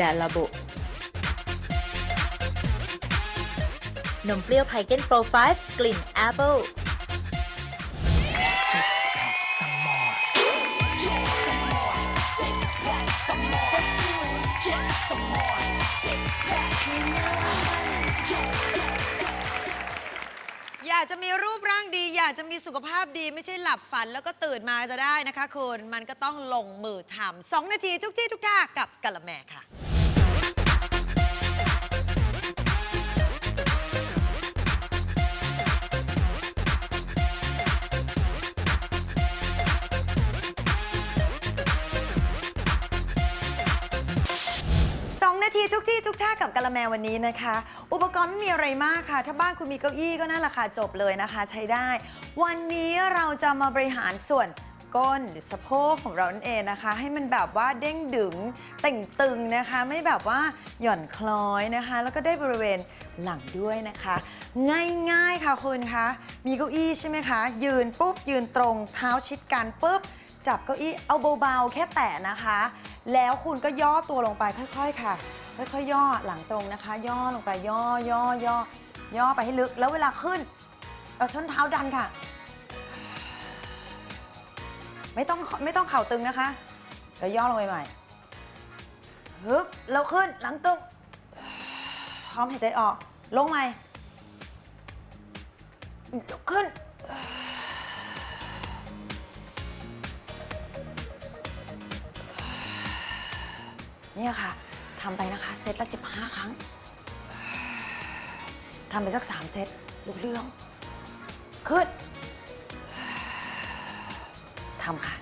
ดาลาโบนมเปรี้ยวไพเกนโปร5กลิ่นแอปเปิล Six pack some more. อยากจะมีรูปร่างดี อยากจะมีสุขภาพดีไม่ใช่หลับฝันแล้วก็ตื่นมาจะได้นะคะคุณ มันก็ต้องลงมือทำสองนาทีทุกที่ทุกท่ากับกะละแมค่ะ ทีทุกที่ทุกท่ากับกะละแมวันนี้นะคะ อุปกรณ์ไม่มีอะไรมากค่ะ ถ้าบ้านคุณมีเก้าอี้ก็นั่นแหละค่ะจบเลยนะคะ ใช้ได้ วันนี้เราจะมาบริหารส่วนก้นหรือสะโพกของเรานั่นเองนะคะ ให้มันแบบว่าเด้งดึงเต่งตึงนะคะ ไม่แบบว่าหย่อนคล้อยนะคะ แล้วก็ได้บริเวณหลังด้วยนะคะ ง่ายๆค่ะคุณคะมีเก้าอี้ใช่ไหมคะ ยืนปุ๊บยืนตรงเท้าชิดกันปุ๊บ จับเก้าอี้เอาเบาๆแค่แตะนะคะ แล้วคุณก็ย่อตัวลงไปค่อยๆค่ะ ค่อยๆย่อหลังตรงนะคะ ย่อลงไปย่อย่อย่อย่อไปให้ลึกแล้วเวลาขึ้นเอาช้นเท้าดันค่ะ ไม่ต้องไม่ต้องเข่าตึงนะคะแล้วย่อลงไปใหม่ฮึบแล้วขึ้นหลังตึงพร้อมหายใจออกลงใหม่ขึ้น เนี่ยค่ะทำไปนะคะเซตละ 15 ครั้งทำไปสัก 3 เซตรู้เรื่อง ขึ้นทำค่ะ